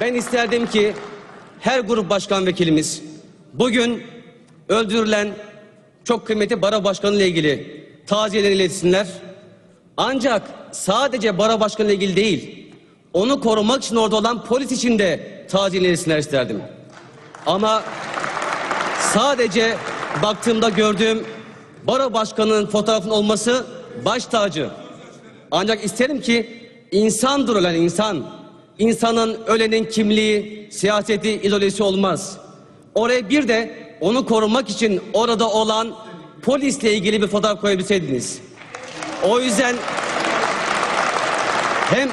Ben isterdim ki her grup başkan vekilimiz bugün öldürülen çok kıymetli bara başkanı ile ilgili taziyeleri iletsinler. Ancak sadece bara başkanı ile ilgili değil, onu korumak için orada olan polis için de taziyeleri iletsinler isterdim. Ama sadece baktığımda gördüğüm bara başkanının fotoğrafının olması baş tacı. Ancak isterim ki insandır ölen insan. İnsanın ölenin kimliği, siyaseti, ideolojisi olmaz. Oraya bir de onu korumak için orada olan polisle ilgili bir fotoğraf koyabilseydiniz. O yüzden hem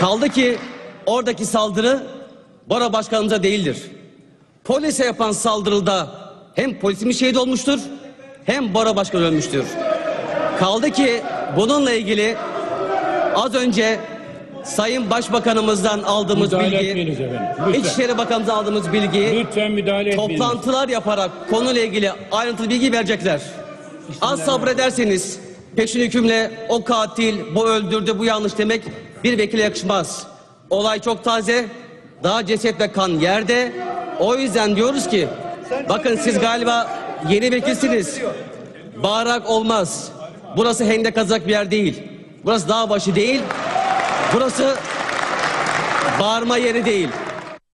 kaldı ki oradaki saldırı Bora Başkanımıza değildir. Polise yapan saldırıda hem polisimiz şehit olmuştur hem Bora Başkan ölmüştür. Kaldı ki bununla ilgili az önce Sayın Başbakanımızdan aldığımız Müdahale bilgi, etmeyiniz. İçişleri Bakanımızdan aldığımız bilgi, Lütfen müdahale etmeyiniz. toplantılar yaparak konuyla ilgili ayrıntılı bilgi verecekler. Az sabrederseniz peşin hükümle o katil, bu öldürdü, bu yanlış demek bir vekile yakışmaz. Olay çok taze, daha ceset ve kan yerde. O yüzden diyoruz ki, bakın siz galiba yeni vekilsiniz. Bağırak olmaz. Burası hendek kazacak bir yer değil. Burası dağ başı değil. Burası bağırma yeri değil.